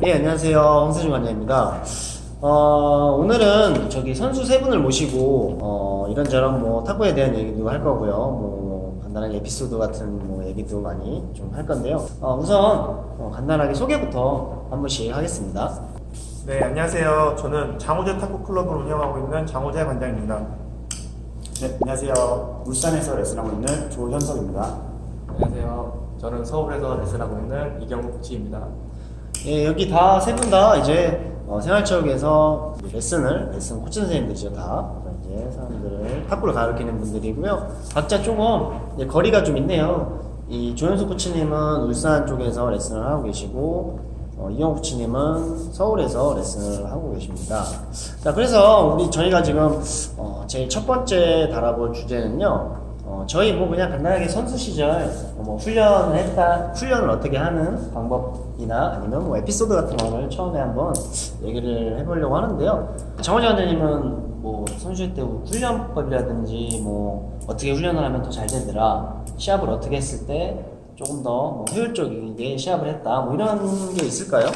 네, 안녕하세요. 홍세중 관장입니다. 어, 오늘은 저기 선수 세 분을 모시고, 어, 이런저런 뭐 탁구에 대한 얘기도 할 거고요. 뭐, 간단하게 에피소드 같은 뭐 얘기도 많이 좀 할 건데요. 어, 우선, 어, 간단하게 소개부터 한 번씩 하겠습니다. 네, 안녕하세요. 저는 장호재 탁구 클럽을 운영하고 있는 장호재 관장입니다. 네, 안녕하세요. 울산에서 레슨하고 있는 조현석입니다. 안녕하세요. 저는 서울에서 레슨하고 있는 이경국 코치입니다. 예, 여기 다 세 분 다 이제 어, 생활체육에서 레슨을 레슨 코치 선생님들이죠 다 이제 사람들을 탁구를 가르치는 분들이고요. 각자 조금 이제 거리가 좀 있네요. 이 조현수 코치님은 울산 쪽에서 레슨을 하고 계시고 어, 이영 코치님은 서울에서 레슨을 하고 계십니다. 자, 그래서 우리 저희가 지금 어, 제일 첫 번째 다뤄볼 주제는요. 어, 저희 뭐 그냥 간단하게 선수 시절 뭐 훈련을 했다, 훈련을 어떻게 하는 방법이나 아니면 뭐 에피소드 같은 거를 처음에 한번 얘기를 해보려고 하는데요. 정원재 원장님은 뭐 선수 때 훈련법이라든지 뭐 어떻게 훈련을 하면 더 잘 되더라, 시합을 어떻게 했을 때 조금 더뭐 효율적이게 시합을 했다, 뭐 이런 게 있을까요?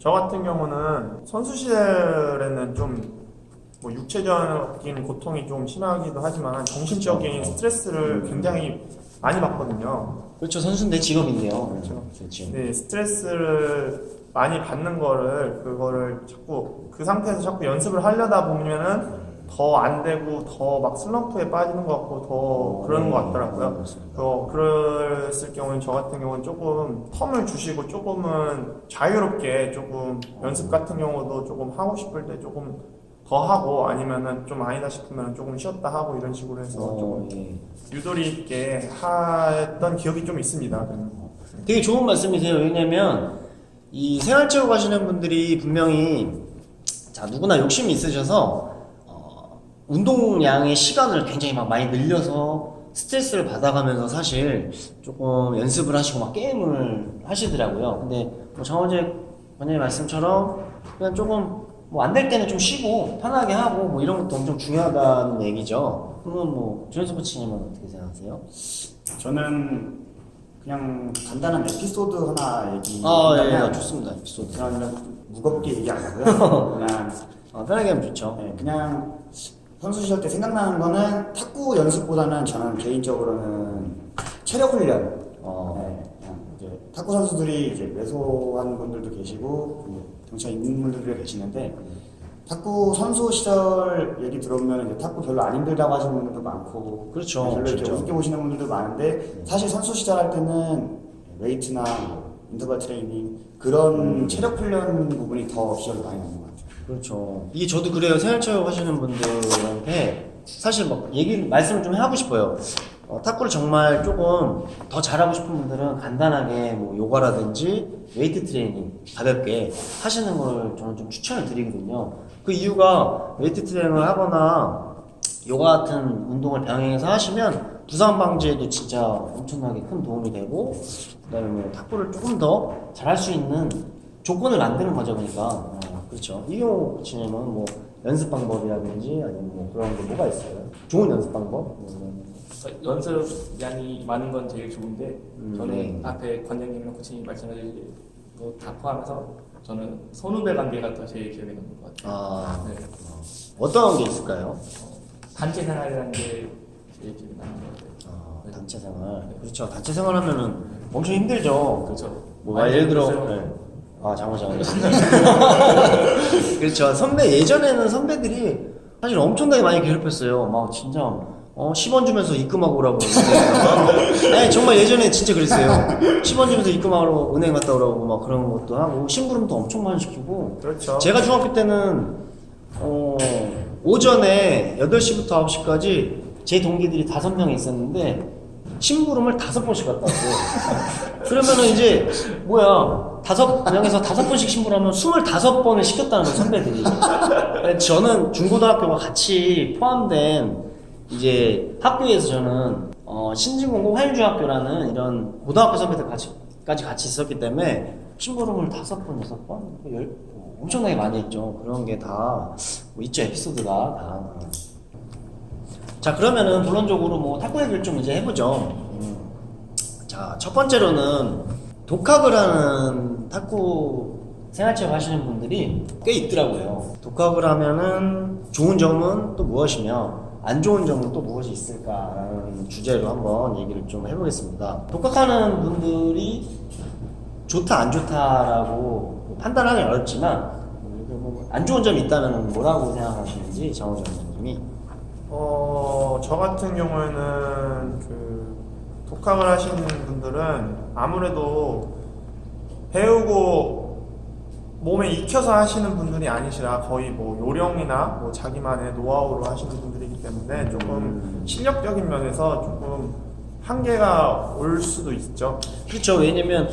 저 같은 경우는 선수 시절에는 좀 뭐 육체적인 고통이 좀 심하기도 하지만 정신적인 스트레스를 굉장히 많이 받거든요. 그렇죠, 선수인데 직업인데요. 그렇죠. 그렇죠. 네, 스트레스를 많이 받는 거를 그거를 자꾸 그 상태에서 자꾸 연습을 하려다 보면은 더 안 되고 더 막 슬럼프에 빠지는 것 같고 더 그러는 것 같더라고요. 그렇습니다. 어, 그랬을 경우는 저 같은 경우는 조금 텀을 주시고 조금은 자유롭게 조금 연습 같은 경우도 조금 하고 싶을 때 조금 더 하고 아니면은 좀 아니다 싶으면 조금 쉬었다 하고 이런 식으로 해서 어, 조금 예. 유도리 있게 했던 기억이 좀 있습니다. 되게 좋은 말씀이세요. 왜냐면 이 생활체육 하시는 분들이 분명히 자 누구나 욕심이 있으셔서 어, 운동량의 시간을 굉장히 막 많이 늘려서 스트레스를 받아가면서 사실 조금 연습을 하시고 막 게임을 하시더라고요. 근데 뭐 정원재 관장님 말씀처럼 그냥 조금 뭐 안 될 때는 좀 쉬고 편하게 하고 뭐 이런 것도 엄청 중요하다는 얘기죠. 그러면 뭐 조현수 코치님은 어떻게 생각하세요? 저는 그냥 간단한 에피소드 하나 아, 예, 얘기하면 예, 좋습니다. 에피소드. 저는 좀 무겁게 얘기 안 하고요. 그냥 어, 편하게 하면 좋죠. 네, 그냥 선수 시절 때 생각나는 거는 탁구 연습보다는 저는 개인적으로는 체력 훈련. 어. 네, 그냥 이제 탁구 선수들이 이제 왜소한 분들도 계시고 뭐 경찰 분들도 계시는데 탁구 선수 시절 얘기 들어보면 이제 탁구 별로 안 힘들다고 하시는 분들도 많고 그렇죠. 별로 이렇게 진짜. 우습게 보시는 분들도 많은데 사실 선수 시절 할 때는 웨이트나 뭐 인터벌 트레이닝 그런 체력 훈련 부분이 더 기억이 많이 나는 것 같아요. 그렇죠. 이게 저도 그래요. 생활체육 하시는 분들한테 사실 막 얘기 말씀을 좀 하고 싶어요. 어, 탁구를 정말 조금 더 잘하고 싶은 분들은 간단하게 뭐 요가라든지 웨이트 트레이닝 가볍게 하시는 걸 저는 좀 추천을 드리거든요. 그 이유가 웨이트 트레이닝을 하거나 요가 같은 운동을 병행해서 하시면 부상 방지에도 진짜 엄청나게 큰 도움이 되고 그다음에 뭐 탁구를 조금 더 잘할 수 있는 조건을 만드는 거죠 그러니까 어, 그렇죠 이경호 코치님은 뭐 연습 방법이라든지 아니면 뭐 그런 게 뭐가 있어요? 좋은 연습 방법? 뭐 연습량이 많은 건 제일 좋은데 음, 저는 네. 앞에 관장님이랑 코치님 말씀하신 거다 포함해서 저는 선후배 관계가 더 제일 기억에 남는 것 같아요. 아 네. 어떤 게 있을까요? 어, 단체 생활이라는 게 제일 기억에 남는 것 같아요. 아, 네. 단체 생활 그렇죠 단체 생활 하면은 엄청 힘들죠 그렇죠. 뭐 많이 예를 들어. 네. 아 장호장 그렇죠 선배 예전에는 선배들이 사실 엄청나게 많이 괴롭혔어요 막 진짜 어 10원 주면서 입금하고 오라고 그러는데 아니 정말 예전에 진짜 그랬어요 10원 주면서 입금하러 은행 갔다 오라고 막 그런 것도 하고 심부름도 엄청 많이 시키고 그렇죠. 제가 중학교 때는 어, 오전에 8시부터 9시까지 제 동기들이 다섯 명이 있었는데 심부름을 다섯 번씩 갔다 왔어요. 그러면은 이제 뭐야 다섯 명에서 다섯 번씩 심부름하면 스물다섯 번을 시켰다는 거예요 선배들이. 저는 중고등학교가 같이 포함된 이제 학교에서 저는 어, 신진공고 화일중학교라는 이런 고등학교 선배들 같이 까지 같이 있었기 때문에 심부름을 다섯 번 여섯 번 열, 어, 엄청나게 많이 했죠. 그런 게다뭐 있죠 에피소드가 다. 자 그러면은 본론적으로 뭐 탁구 얘기를 좀 이제 해보죠. 자첫 번째로는 독학을 하는 탁구 생활체육 하시는 분들이 꽤 있더라고요. 독학을 하면은 좋은 점은 또 무엇이며 안 좋은 점은 또 무엇이 있을까라는 주제로 한번 얘기를 좀 해보겠습니다. 독학하는 분들이 좋다 안 좋다라고 판단하기 어렵지만 그래도 뭐안 좋은 점이 있다면 뭐라고 생각하시는지 정호정 선생님이 어, 저 같은 경우에는 그 독학을 하시는 분들은 아무래도 배우고 몸에 익혀서 하시는 분들이 아니시라 거의 뭐 요령이나 뭐 자기만의 노하우로 하시는 분들이기 때문에 조금 실력적인 면에서 조금 한계가 올 수도 있죠. 그렇죠. 왜냐면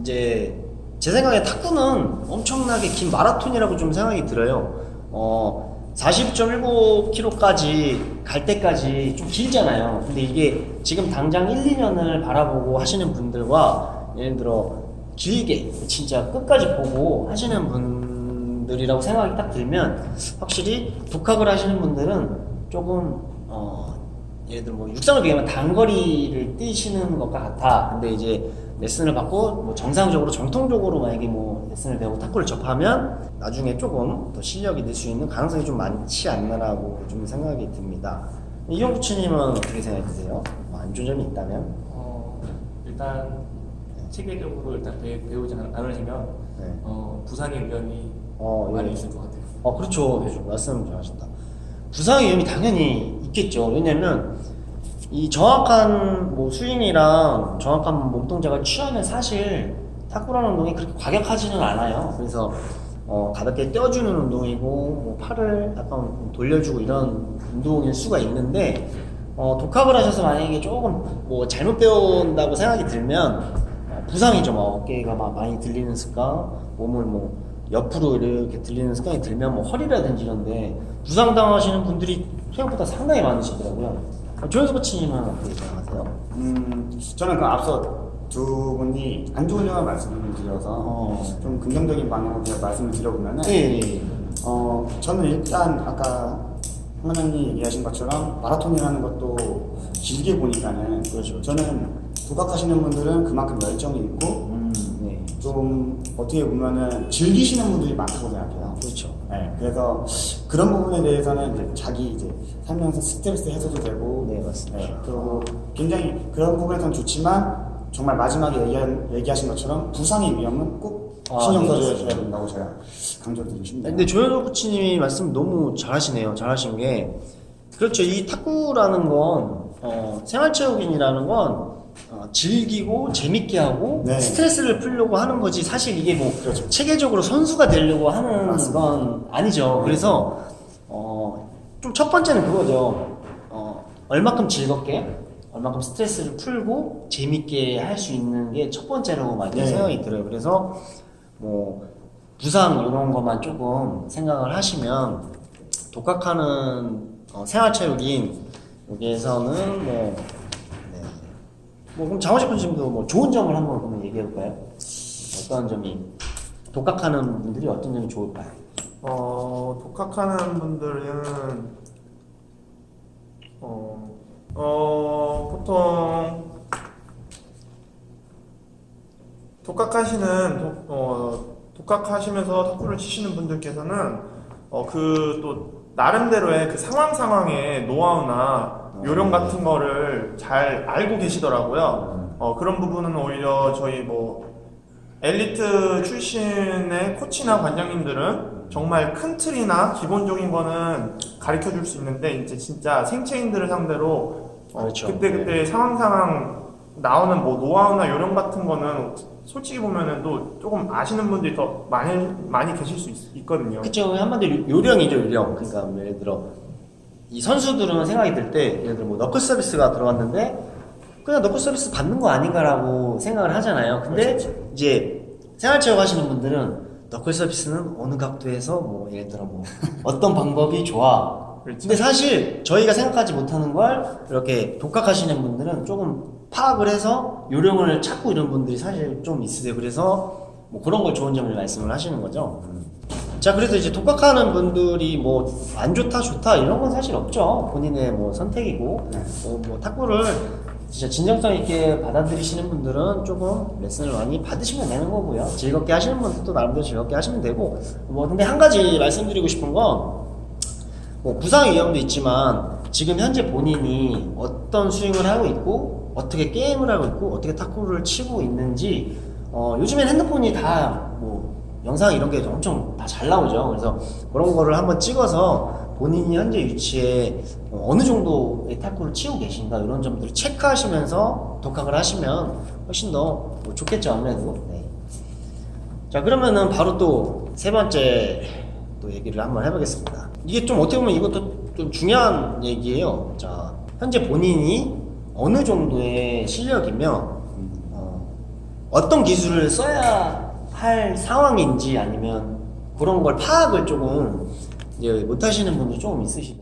이제 제 생각에 탁구는 엄청나게 긴 마라톤이라고 좀 생각이 들어요. 어, 40.19km까지 갈 때까지 좀 길잖아요. 근데 이게 지금 당장 1, 2년을 바라보고 하시는 분들과 예를 들어 길게 진짜 끝까지 보고 하시는 분들이라고 생각이 딱 들면 확실히 독학을 하시는 분들은 조금 어, 예를 들어 뭐 육상을 비하면 단거리를 뛰시는 것과 같아. 근데 이제 레슨을 받고 뭐 정상적으로 정통적으로 만약에 뭐 레슨을 배우고 탁구를 접하면 나중에 조금 더 실력이 늘 수 있는 가능성이 좀 많지 않나라고 좀 생각이 듭니다. 이용 부치님은 어떻게 생각하세요? 뭐 안 좋은 점이 있다면? 어, 일단 체계적으로 일단 배, 배우지 않- 않으시면 네. 어, 부상의 위험이 어, 예. 많이 있을 것 같아요. 어, 그렇죠. 그렇죠. 말씀 잘하신다. 부상의 위험이 당연히 있겠죠. 왜냐면 이 정확한 뭐 스윙이랑 정확한 몸 동작을 취하면 사실 탁구라는 운동이 그렇게 과격하지는 않아요. 그래서 어, 가볍게 떼어주는 운동이고 뭐 팔을 약간 돌려주고 이런 운동일 수가 있는데 어, 독학을 하셔서 만약에 조금 뭐 잘못 배운다고 생각이 들면 어, 부상이죠. 뭐 어깨가 막 많이 들리는 습관, 몸을 뭐 옆으로 이렇게 들리는 습관이 들면 뭐 허리라든지 이런데 부상 당하시는 분들이 생각보다 상당히 많으시더라고요. 어, 조현수 코치님은 어떻게 생각하세요? 음, 저는 그 앞서 두 분이 안 좋은 점을 말씀을 드려서 어. 좀 긍정적인 방향으로 말씀을 드려보면은 예, 예. 어, 저는 일단 아까 황관장님 얘기하신 것처럼 마라톤이라는 것도 길게 보니까는 그렇죠. 저는 독학하시는 분들은 그만큼 열정이 있고 음, 네. 좀 어떻게 보면은 즐기시는 분들이 많다고 생각해요. 그렇죠. 네, 그래서 그런 부분에 대해서는 이제 자기 이제 살면서 스트레스 해소도 되고, 네, 맞습니다. 그리고 굉장히 그런 부분에서는 좋지만 정말 마지막에 얘기한, 얘기하신 것처럼 부상의 위험은 꼭 아, 신경 네, 써줘야. 된다고 제가 강조드리고 싶네요. 근데 조현우 코치님이 말씀 너무 잘하시네요. 잘하신 게 그렇죠. 이 탁구라는 건 어, 생활체육인이라는 건 어, 즐기고 재밌게 하고 네. 스트레스를 풀려고 하는 거지. 사실 이게 뭐 그렇죠. 체계적으로 선수가 되려고 하는. 건 아니죠. 그래서 어, 좀 첫 번째는 그거죠. 어, 얼마큼 즐겁게 얼마큼 스트레스를 풀고 재밌게 할 수 있는 게 첫 번째라고 많이 네. 생각이 들어요. 그래서 뭐 부상 이런 것만 조금 생각을 하시면 독학하는 어, 생활체육인 여기에서는 뭐, 네. 뭐 그럼 장원식 선생님도 뭐 좋은 점을 한번 그러면 얘기해 볼까요? 어떤 점이 독학하는 분들이 어떤 점이 좋을까요? 어, 독학하는 분들은 어, 어, 보통 독학하시는 독, 어, 독학하시면서 탁구를 치시는 분들께서는 어, 그 또 나름대로의 그 상황 상황의 노하우나 요령 같은 거를 잘 알고 계시더라고요. 어, 그런 부분은 오히려 저희 뭐 엘리트 출신의 코치나 관장님들은 정말 큰 틀이나 기본적인 거는 가르쳐 줄 수 있는데 이제 진짜 생체인들을 상대로 어, 그렇죠. 그때 그때 상황 상황 나오는 뭐 노하우나 요령 같은 거는 솔직히 보면은 또 조금 아시는 분들이 더 많이 많이 계실 수 있, 거든요. 그쵸. 한마디로 요령이죠 요령. 그러니까 뭐 예를 들어 이 선수들은 생각이 들 때 예를 들어 뭐 너클 서비스가 들어갔는데 그냥 너클 서비스 받는 거 아닌가라고 생각을 하잖아요 근데 이제 생활체육 하시는 분들은 너클 서비스는 어느 각도에서 뭐 예를 들어 뭐 어떤 방법이 좋아 그렇죠. 근데 사실 저희가 생각하지 못하는 걸 이렇게 독학하시는 분들은 조금 파악을 해서 요령을 찾고 이런 분들이 사실 좀 있으세요. 그래서 뭐 그런 걸 좋은 점을 말씀을 하시는 거죠. 자, 그래서 이제 독학하는 분들이 뭐 안 좋다, 좋다 이런 건 사실 없죠. 본인의 뭐 선택이고 네. 뭐, 뭐 탁구를 진짜 진정성 있게 받아들이시는 분들은 조금 레슨을 많이 받으시면 되는 거고요. 즐겁게 하시는 분들도 나름대로 즐겁게 하시면 되고 뭐 근데 한 가지 말씀드리고 싶은 건 뭐 부상 위험도 있지만 지금 현재 본인이 어떤 스윙을 하고 있고 어떻게 게임을 하고 있고 어떻게 탁구를 치고 있는지 어, 요즘엔 핸드폰이 다뭐 영상 이런 게 엄청 다 잘 나오죠. 그래서 그런 거를 한번 찍어서 본인이 현재 위치에 어, 어느 정도의 탁구를 치고 계신가 이런 점들을 체크하시면서 독학을 하시면 훨씬 더 뭐 좋겠죠 아무래도. 네. 자 그러면은 바로 또 세 번째 또 얘기를 한번 해보겠습니다. 이게 좀 어떻게 보면 이것도 좀 중요한 얘기예요. 자 현재 본인이 어느 정도의 실력이며 어, 어떤 기술을 써야 할 상황인지 아니면 그런 걸 파악을 조금 못 하시는 분도 조금 있으시다.